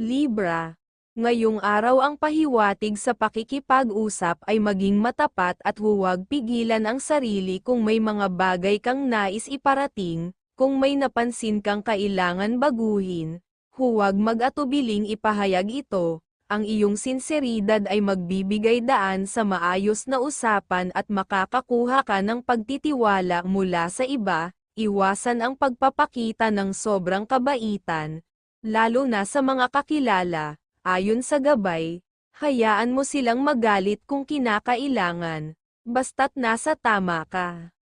Libra. Ngayong araw ang pahiwatig sa pakikipag-usap ay maging matapat at huwag pigilan ang sarili kung may mga bagay kang nais iparating, kung may napansin kang kailangan baguhin, huwag mag-atubiling ipahayag ito, ang iyong sinseridad ay magbibigay daan sa maayos na usapan at makakakuha ka ng pagtitiwala mula sa iba, iwasan ang pagpapakita ng sobrang kabaitan, lalo na sa mga kakilala, ayon sa gabay, hayaan mo silang magalit kung kinakailangan, basta't nasa tama ka.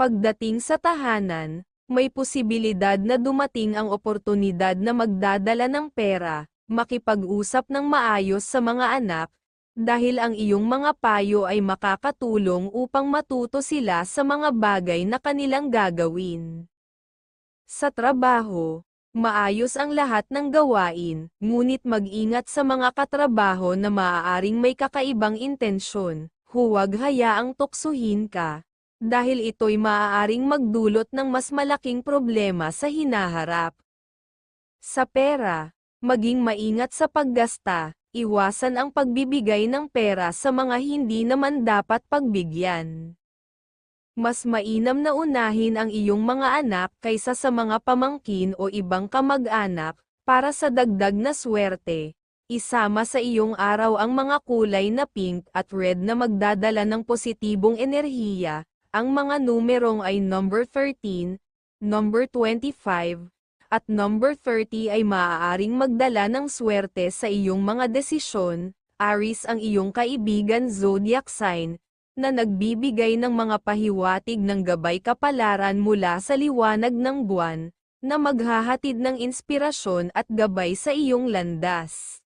Pagdating sa tahanan, may posibilidad na dumating ang oportunidad na magdadala ng pera, makipag-usap ng maayos sa mga anak, dahil ang iyong mga payo ay makakatulong upang matuto sila sa mga bagay na kanilang gagawin. Sa trabaho, maayos ang lahat ng gawain, ngunit mag-ingat sa mga katrabaho na maaaring may kakaibang intensyon, huwag hayaang tuksuhin ka, dahil ito'y maaaring magdulot ng mas malaking problema sa hinaharap. Sa pera, maging maingat sa paggasta, iwasan ang pagbibigay ng pera sa mga hindi naman dapat pagbigyan. Mas mainam na unahin ang iyong mga anak kaysa sa mga pamangkin o ibang kamag-anak, para sa dagdag na swerte. Isama sa iyong araw ang mga kulay na pink at red na magdadala ng positibong enerhiya, ang mga numerong ay number 13, number 25, at number 30 ay maaaring magdala ng swerte sa iyong mga desisyon, Aris ang iyong kaibigan zodiac sign, na nagbibigay ng mga pahiwatig ng gabay kapalaran mula sa liwanag ng buwan, na maghahatid ng inspirasyon at gabay sa iyong landas.